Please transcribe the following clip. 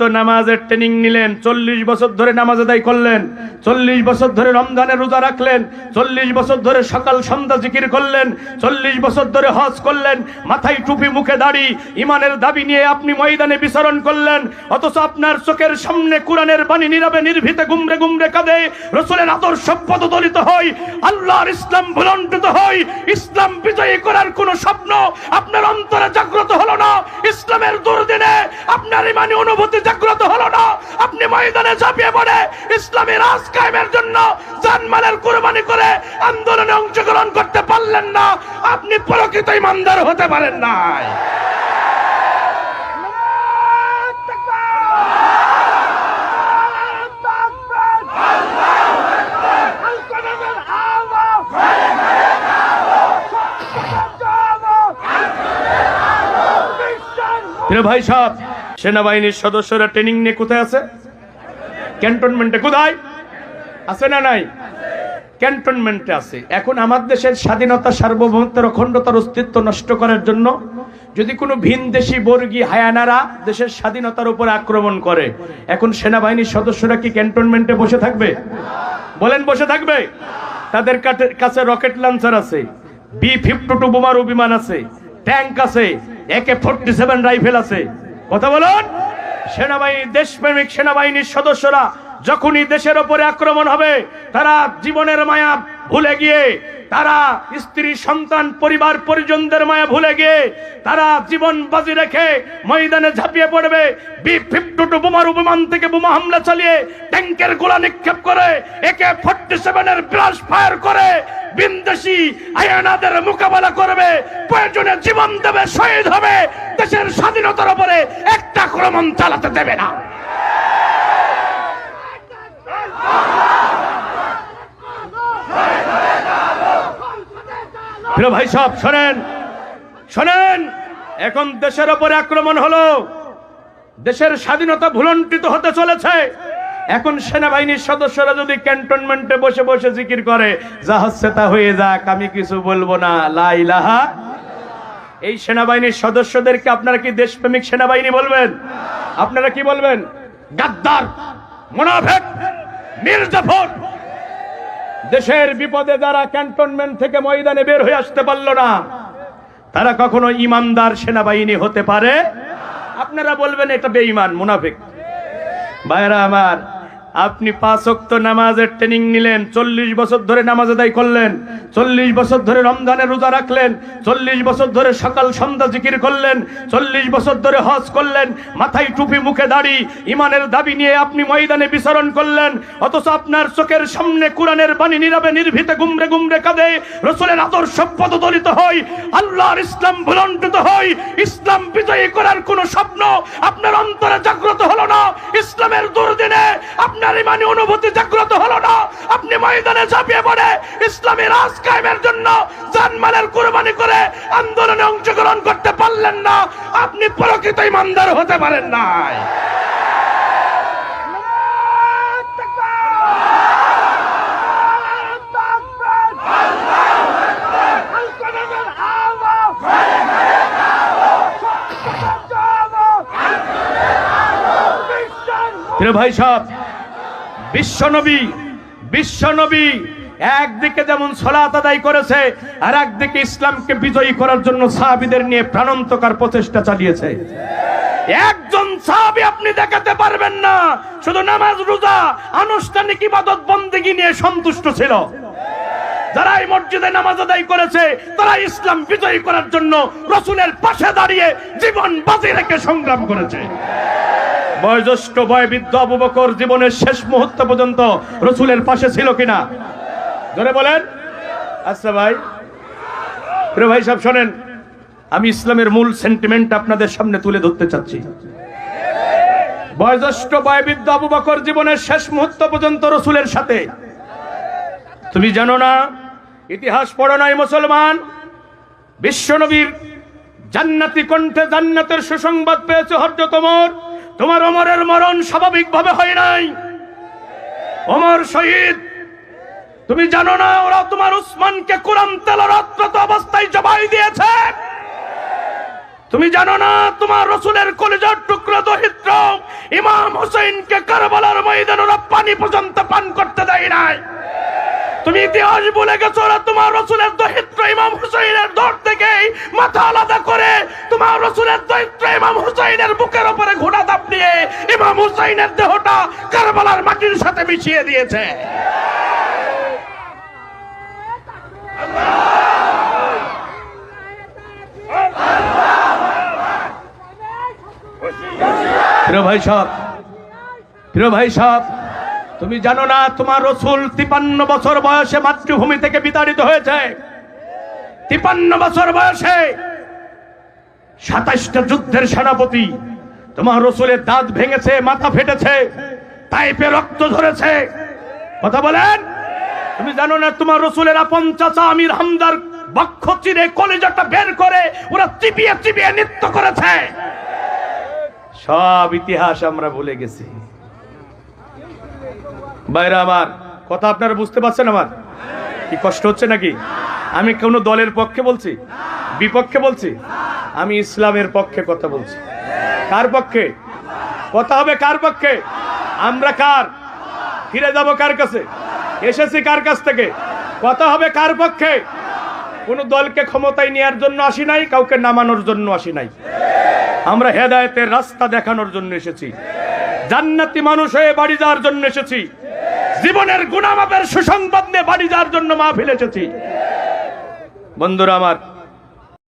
তো নামাজের ট্রেনিং নিলেন, চল্লিশ বছর ধরে নামাজ আদায় করলেন, চল্লিশ বছর ধরে রমজানের রোজা রাখলেন, চল্লিশ বছর ধরে সকাল সন্ধ্যা জিকির করলেন, চল্লিশ বছর ধরে হজ করলেন, মাথায় টুপি, মুখে দাড়ি, ইমানের দাবি নিয়ে আপনি ময়দানে বিচরণ করলেন, অথচ আপনার চোখের সামনে কোরআনের বাণী নীরবে নির্ভীতে গুমরে গুমরে কাঁদে, রসুলের আদর্শ পদদলিত হয় আল্লাহর ইসলাম ভুলন্টিত হয় ইসলাম বিজয়ী করার কোন স্বপ্ন আপনার অন্তরে জাগ্রত হলো না, ইসলামের দুর্দিনে আপনার ইমানি অনুভূতি জাগ্রত হলো না। আপনি ময়দানে ঝাঁপিয়ে পড়ে ইসলামী রাজ কায়েমের জন্য জানমালের কুরবানি করে আন্দোলনে অংশগ্রহণ করতে পারলেন না। আপনি প্রকৃত ইমানদার হতে পারেন নাই। ভাই সাহেব সেনাবাহিনীর সদস্যরা ট্রেনিং নিয়ে কোথায় আছে? ক্যান্টনমেন্টে কোথায়? আছে না নাই? ক্যান্টনমেন্টে আছে। এখন আমার দেশের স্বাধীনতা সার্বভৌমত্বের অখণ্ডতার অস্তিত্ব নষ্ট করার জন্য যদি কোনো ভিন দেশি বর্গী হায়ানারা দেশের স্বাধীনতার উপর আক্রমণ করে, এখন সেনাবাহিনীর সদস্যরা কি ক্যান্টনমেন্টে বসে থাকবে? বলেন, বসে থাকবে? তাদের কাছে রকেট লঞ্চার আছে বি ফিফটি টু বোমারু বিমান আছে ট্যাঙ্ক আছে একে ফোর্টি সেভেন রাইফেল আছে কথা বলুন। সেনাবাহিনী, দেশপ্রেমিক সেনাবাহিনীর সদস্যরা যখনই দেশের ওপরে আক্রমণ হবে, তারা জীবনের মায়া ভুলে গিয়ে, তারা স্ত্রী, সন্তান, পরিবার, পরিজনদের মায়া ভুলে গিয়ে, তারা জীবন বাজি রেখে ময়দানে ঝাঁপিয়ে পড়বে। বি ফিফটি টু বোমারু বিমান থেকে বোমা হামলা চালিয়ে ট্যাঙ্কের গোলা নিক্ষেপ করে একে ফোর্টি সেভেনের ব্রাশ ফায়ার করে বিন্দেশি আয়ানাদের মোকাবেলা করবে, প্রয়োজনে জীবন দেবে, শহীদ হবে, দেশের স্বাধীনতার উপরে একটা আক্রমণ চালাতে দেবে না। প্রিয় ভাই সব শোনেন শোনেন, এখন দেশের ওপরে আক্রমণ হলো, দেশের স্বাধীনতা ভুলন্টিত হতে চলেছে। এখন সেনাবাহিনীর সদস্যরা যদি ক্যান্টনমেন্টে বসে বসে জিকির করে, যা হচ্ছে তা হয়ে যাক, আমি কিছু বলব না। লা ইলাহা এই সেনাবাহিনীর সদস্যদেরকে আপনারা কি দেশপ্রেমিক সেনাবাহিনী বলবেন? আপনারা কি বলবেন? গাদ্দার, মোনাফেক, মির্জাফর। দেশের বিপদে যারা ক্যান্টনমেন্ট থেকে ময়দানে বের হয়ে আসতে পারল না, তারা কখনো ইমানদার সেনাবাহিনী হতে পারে? আপনারা বলবেন, এটা বেঈমান, মুনাফিক। ভাইরা আমার আপনি পাঁচ ওয়াক্ত নামাজের ট্রেনিং নিলেন, চল্লিশ বছর ধরে নামাজ আদায় করলেন, চল্লিশ বছর ধরে রমজানের রোজা রাখলেন, চল্লিশ বছর ধরে সকাল সন্ধ্যা জিকির করলেন, চল্লিশ বছর ধরে হজ করলেন, মাথায় টুপি, মুখে দাড়ি, ইমানের দাবি নিয়ে আপনি ময়দানে বিচরণ করলেন, অথচ আপনার চোখের সামনে কোরআনের বাণী নীরবে নির্ভীতে গুমরে গুমরে কাঁদে, রসুলের আদর্শ পদদলিত হয় আল্লাহর ইসলাম ভুলন্টিত হয় ইসলাম বিজয়ী করার কোন স্বপ্ন আপনার অন্তরে জাগ্রত হলো না, ইসলামের দুর্দিনে আপনার ইমানি অনুভূতি জাগ্রত হলো না। আপনি ময়দানে ঝাঁপিয়ে পড়ে। ইসলামী রাজ কায়েমের জন্য জানমালের কুরবানি করে আন্দোলনে অংশগ্রহণ করতে পারলেন না। আপনি প্রকৃত ইমানদার হতে পারেন নাই। ভাই সাহেব বিশ্বনবী বিশ্বনবী একদিকে যেমন সলাত আদায় করেছে, আর একদিকে ইসলামকে বিজয়ী করার জন্য সাহাবিদের নিয়ে প্রাণান্তকার প্রচেষ্টা চালিয়েছে। একজন সাহাবি আপনি দেখাতে পারবেন না, শুধু নামাজ, রোজা, আনুষ্ঠানিক ইবাদত, বন্দেগি নিয়ে সন্তুষ্ট ছিল। যারা এই মসজিদে নামাজ আদায় করেছে, তারা ইসলাম বিজয়ী করার জন্য রসুলের পাশে দাঁড়িয়ে জীবন বাজি রেখে সংগ্রাম করেছে। বয়োজ্যেষ্ঠ বয়বৃদ্ধ আবু বকর জীবনের শেষ মুহূর্ত পর্যন্ত রসুলের পাশে ছিল কিনা? ধরে বলেন। আচ্ছা ভাই। প্রিয় ভাই সব শোনেন, আমি ইসলামের মূল সেন্টিমেন্ট আপনাদের সামনে তুলে ধরতে চাচ্ছি। বয়োজ্যেষ্ঠ বয়বৃদ্ধ আবু বকর জীবনের শেষ মুহূর্ত পর্যন্ত রসুলের সাথে। তুমি জানো না, ইতিহাস পড়ো নাই মুসলমান, বিশ্বনবীর জান্নাতি কণ্ঠে জান্নাতের সুসংবাদ পেয়েছে হরজত ওমর। তোমার অমরের মরণ স্বাভাবিকভাবে হয় নাই। অমর শহীদ, তুমি জানো না, ওরা তোমার উসমানকে কোরআন তেলারত অবস্থায় জবাই দিয়েছে। তুমি জানো না, তোমার রসুলের টুকরো দরিদ্র ইমাম কারবালার ময়দান ওরা পানি পর্যন্ত পান করতে দেয় নাই। তুমি ইতিহাস বলে গেছো, ওরা তোমার রসুলের দরিদ্র ইমাম হুসাইনের দর থেকে মাথা আলাদা করে তোমার রসুলের দরিদ্র ইমাম হুসাইনের বুকের উপরে ঘোড়া দাপ দিয়ে ইমাম হুসাইনের দেহটা কারবালার মাটির সাথে মিশিয়ে দিয়েছে। তুমি জানো না তোমার রসুল তিপান্ন বছর বয়সে মাতৃভূমি থেকে বিতাড়িত হয়েছে? তিপান্ন বছর বয়সে সাতাশটা যুদ্ধের সেনাপতি তোমার রসুলের দাঁত ভেঙেছে, মাথা ফেটেছে পাইপে রক্ত ধরেছে। কথা বলেন? তুমি জানো না, তোমার রসুলের আপন চাচা আমির হামদার বক্ষ চিরে কলেজাটা বের করে ওরা চিপিয়ে চিপিয়ে নৃত্য করেছে। সব ইতিহাস আমরা ভুলে গেছি। বাইরে আমার, কথা আপনারা বুঝতে পারছেন আমার? কি কষ্ট হচ্ছে নাকি? আমি কোনো দলের পক্ষে বলছি? বিপক্ষে বলছি? আমি ইসলামের পক্ষে কথা বলছি। কার পক্ষে? কথা হবে কার পক্ষে? আমরা কার? ফিরে যাব কার কাছে? এসেছি কার কাছ থেকে? কথা হবে কার পক্ষে? কোন দলকে ক্ষমতায় নেওয়ার জন্য আসি নাই, কাউকে নামানোর জন্য আসি নাই। আমরা হেদায়েতের রাস্তা দেখানোর জন্য এসেছি। জান্নাতি মানুষ হয়ে বাড়ি যাওয়ার জন্য এসেছি। জীবনের গুণামাপের সুসংবাদ নিয়ে বাড়ি যাওয়ার জন্য মা ফেলেছি বন্ধুরা আমার